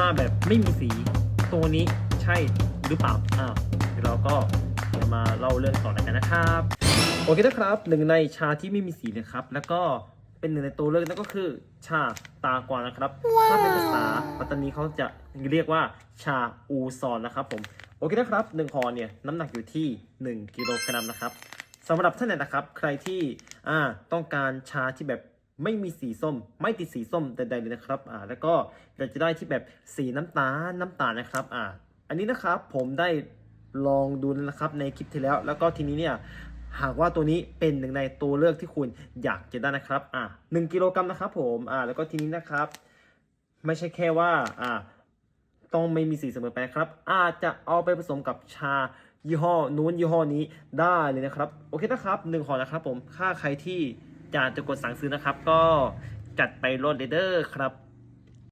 าแบบไม่มีสีตัวนี้ใช่หรือเปล่าอ้าวเดี๋ยวเราก็เดี๋ยวมาเล่าเรื่องต่อเลยกันนะครับโอเคนะครับหนึ่งในชาที่ไม่มีสีนะครับ แล้วก็เป็นหนึ่งในตัวเลือกนั่นก็คือ ชาตากวางนะครับ ถ้าเป็นภาษาปัตตานีเขาจะเรียกว่าชาอูซอนนะครับผมโอเคนะครับหนึ่งคอเนี่ยน้ำหนักอยู่ที่ 1 กิโลกรัมนะครับสำหรับท่านไหนนะครับ ใครที่อ่าต้องการชาที่แบบ ไม่มีสีส้ม ไม่ติดสีส้มใดๆเลยนะครับอ่าแล้วก็อยาจะได้ที่แบบสีน้ำตาลน้ำตาลนะครับอ่าอันนี้นะครับผมได้ลองดูนะครับในคลิปที่แล้ว แล้วก็ทีนี้เนี่ยหากว่าตัวนี้เป็นหนึ่งในตัวเลือกที่คุณอยากจะได้นะครับอ่าหนึ่งกิโลกรัมนะครับผมอ่าแล้วก็ทีนี้นะครับ ไม่ใช่แค่ว่าอ่าต้องไม่มีสีเสมอไปครับ อาจจะเอาไปผสมกับชายี่ห้อนู้นยี่ห้อนี้ได้เลยนะครับ โอเคนะครับหนึ่งห่อนะครับผมค่าใครที่ อยาจะกดสั่งซื้อนะครับ ก็จัดไปโหลดเดอร์ครับ